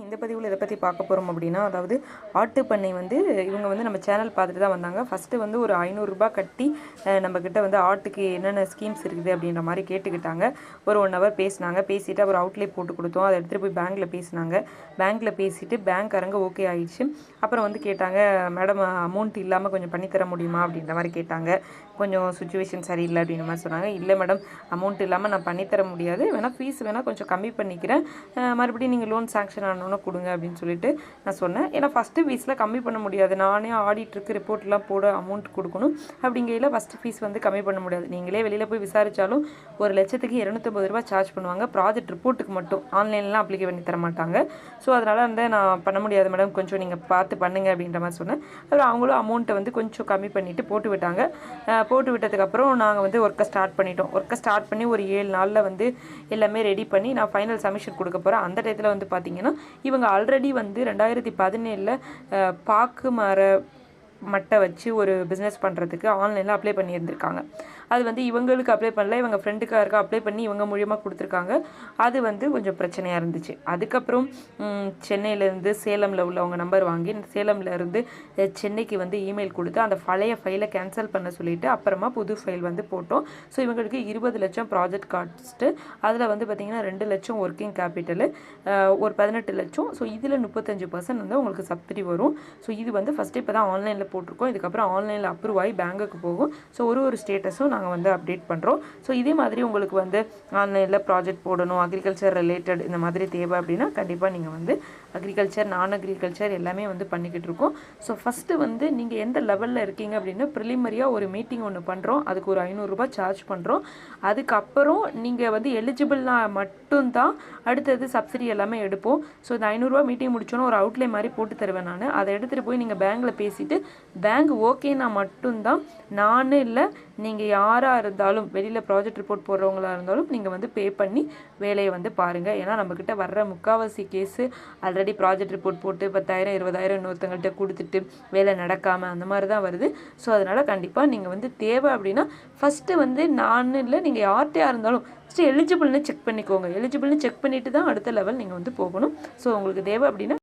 இந்த பதிவில் இதை பற்றி பார்க்க போகிறோம் அப்படின்னா அதாவது ஆட்டுப்பண்ணை வந்து இவங்க வந்து நம்ம சேனல் பார்த்துட்டு தான் வந்தாங்க. ஃபஸ்ட்டு வந்து ஒரு ஐநூறுரூபா கட்டி நம்மக்கிட்ட வந்து ஆட்டுக்கு என்னென்ன ஸ்கீம்ஸ் இருக்குது அப்படின்ற மாதிரி கேட்டுக்கிட்டாங்க. ஒரு ஒன் ஹவர் பேசினாங்க. பேசிவிட்டு அவர் அவுட்லே போட்டு கொடுத்தோம். அதை எடுத்துகிட்டு போய் பேங்க்கில் பேசினாங்க. பேங்க்கில் பேசிவிட்டு பேங்க்காரங்க ஓகே ஆகிடுச்சு அப்புறம் வந்து கேட்டாங்க மேடம் அமௌண்ட் இல்லாமல் கொஞ்சம் பண்ணித்தர முடியுமா? அப்படின்ற மாதிரி கேட்டாங்க. கொஞ்சம் சுச்சுவேஷன் சரியில்லை அப்படின்ற மாதிரி சொன்னாங்க. இல்லை மேடம் அமௌண்ட் இல்லாமல் நான் பண்ணித்தர முடியாது. வேணால் ஃபீஸ் வேணால் கொஞ்சம் கம்மி பண்ணிக்கிறேன். மறுபடியும் நீங்கள் லோன் சாங்ஷன் ஆனோன்னு கொடுங்க அப்படின்னு சொல்லிட்டு நான் சொன்னேன். ஏன்னா ஃபஸ்ட்டு ஃபீஸில் கம்மி பண்ண முடியாது. நானே ஆடிட்டுருக்கு ரிப்போர்ட்லாம் போட அமௌண்ட் கொடுக்கணும் அப்படிங்கையில் ஃபஸ்ட்டு ஃபீஸ் வந்து கம்மி பண்ண முடியாது. நீங்களே வெளியில் போய் விசாரித்தாலும் ஒரு லட்சத்துக்கு இரநூத்தம்பது ரூபா சார்ஜ் பண்ணுவாங்க. ப்ராஜெக்ட் ரிப்போர்ட்டுக்கு மட்டும். ஆன்லைன்லாம் அப்ளிகே பண்ணி தர மாட்டாங்க. ஸோ அதனால் வந்து நான் பண்ண முடியாது மேடம் கொஞ்சம் நீங்கள் பார்த்து பண்ணுங்க அப்படின்ற மாதிரி சொன்னேன். அப்புறம் அவங்களும் அமௌண்ட்டை வந்து கொஞ்சம் கம்மி பண்ணிவிட்டு போட்டு விட்டாங்க. போட்டு விட்டதுக்கப்புறம் நாங்கள் வந்து ஒர்க்கை ஸ்டார்ட் பண்ணிட்டோம். ஒர்க்கை ஸ்டார்ட் பண்ணி ஒரு ஏழு நாளில் வந்து எல்லாமே ரெடி பண்ணி நான் ஃபைனல் சப்மிஷன் கொடுக்க போகிறேன் அந்த டயத்தில் வந்து பார்த்தீங்கன்னா இவங்க ஆல்ரெடி வந்து ரெண்டாயிரத்தி பதினேழில் பாக்கு மர மட்டை வச்சு ஒரு பிஸ்னஸ் பண்ணுறதுக்கு ஆன்லைனில் அப்ளை பண்ணியிருந்திருக்காங்க. அது வந்து இவங்களுக்கு அப்ளை பண்ணல இவங்க ஃப்ரெண்டுக்காருக்கு அப்ளை பண்ணி இவங்க மூலியமாக கொடுத்துருக்காங்க. அது வந்து கொஞ்சம் பிரச்சனையாக இருந்துச்சு. அதுக்கப்புறம் சென்னையிலேருந்து சேலமில் உள்ளவங்க நம்பர் வாங்கி சேலமில் இருந்து சென்னைக்கு வந்து இமெயில் கொடுத்து அந்த பழைய ஃபைலை கேன்சல் பண்ண சொல்லிட்டு அப்புறமா புது ஃபைல் வந்து போட்டோம். ஸோ இவங்களுக்கு இருபது லட்சம் ப்ராஜெக்ட் காஸ்ட்டு அதில் வந்து பார்த்திங்கன்னா ரெண்டு லட்சம் ஒர்க்கிங் கேபிட்டலு ஒரு பதினெட்டு லட்சம். ஸோ இதில் முப்பத்தஞ்சு பர்சன்ட் வந்து உங்களுக்கு சப்சிடி வரும். ஸோ இது வந்து ஃபஸ்ட்டு இப்போ தான் ஆன்லைனில் போட்டிருக்கோம். இதுக்கப்புறம் ஆன்லைனில் அப்ரூவ் ஆகி பேங்குக்கு போகும். ஸோ ஒரு ஒரு ஸ்டேட்டஸும் நாங்கள் வந்து அப்டேட் பண்ணுறோம் ஸோ இதே மாதிரி உங்களுக்கு வந்து ஆன்லைனில் ப்ராஜெக்ட் போடணும் அக்ரிகல்ச்சர் ரிலேட்டட் இந்த மாதிரி தேவை அப்படின்னா கண்டிப்பாக நீங்கள் வந்து அக்ரிகல்ச்சர் நான் அக்ரிகல்ச்சர் எல்லாமே வந்து பண்ணிக்கிட்டு இருக்கோம். ஸோ ஃபஸ்ட்டு வந்து நீங்கள் எந்த லெவலில் இருக்கீங்க அப்படின்னு ப்ரிலிமரியாக ஒரு மீட்டிங் ஒன்று பண்ணுறோம் அதுக்கு ஒரு ஐநூறுரூபா சார்ஜ் பண்ணுறோம் அதுக்கப்புறம் நீங்கள் வந்து எலிஜிபிள்னா மட்டும்தான் அடுத்தது சப்சிடி எல்லாமே எடுப்போம். ஸோ இந்த ஐநூறுரூவா மீட்டிங் முடிச்சோன்னா ஒரு அவுட்லே மாதிரி போட்டு தருவேன் நான். அதை எடுத்துகிட்டு போய் நீங்கள் பேங்க்கில் பேசிவிட்டு பேங்க் ஓகேனா மட்டும்தான். நான் இல்லை நீங்கள் யாராக இருந்தாலும் வெளியில் ப்ராஜெக்ட் ரிப்போர்ட் போடுறவங்களா இருந்தாலும் நீங்கள் வந்து பே பண்ணி வேலையை வந்து பாருங்கள் ஏன்னா நம்மக்கிட்ட வர்ற முக்கால்வாசி கேஸு ஆல்ரெடி ப்ராஜெக்ட் ரிப்போர்ட் போட்டு பத்தாயிரம் இருபதாயிரம் இன்னொருத்தங்கள்ட்ட கொடுத்துட்டு வேலை நடக்காமல் அந்த மாதிரி தான் வருது. ஸோ அதனால் கண்டிப்பாக நீங்கள் வந்து தேவை அப்படின்னா ஃபஸ்ட்டு வந்து நான் இல்லை நீங்கள் யார்கிட்டையாக இருந்தாலும் ஃபஸ்ட்டு எலிஜிபிள்னு செக் பண்ணிக்கோங்க. எலிஜிபிள்னு செக் பண்ணிவிட்டு தான் அடுத்த லெவல் நீங்கள் வந்து போகணும். ஸோ உங்களுக்கு தேவை அப்படின்னா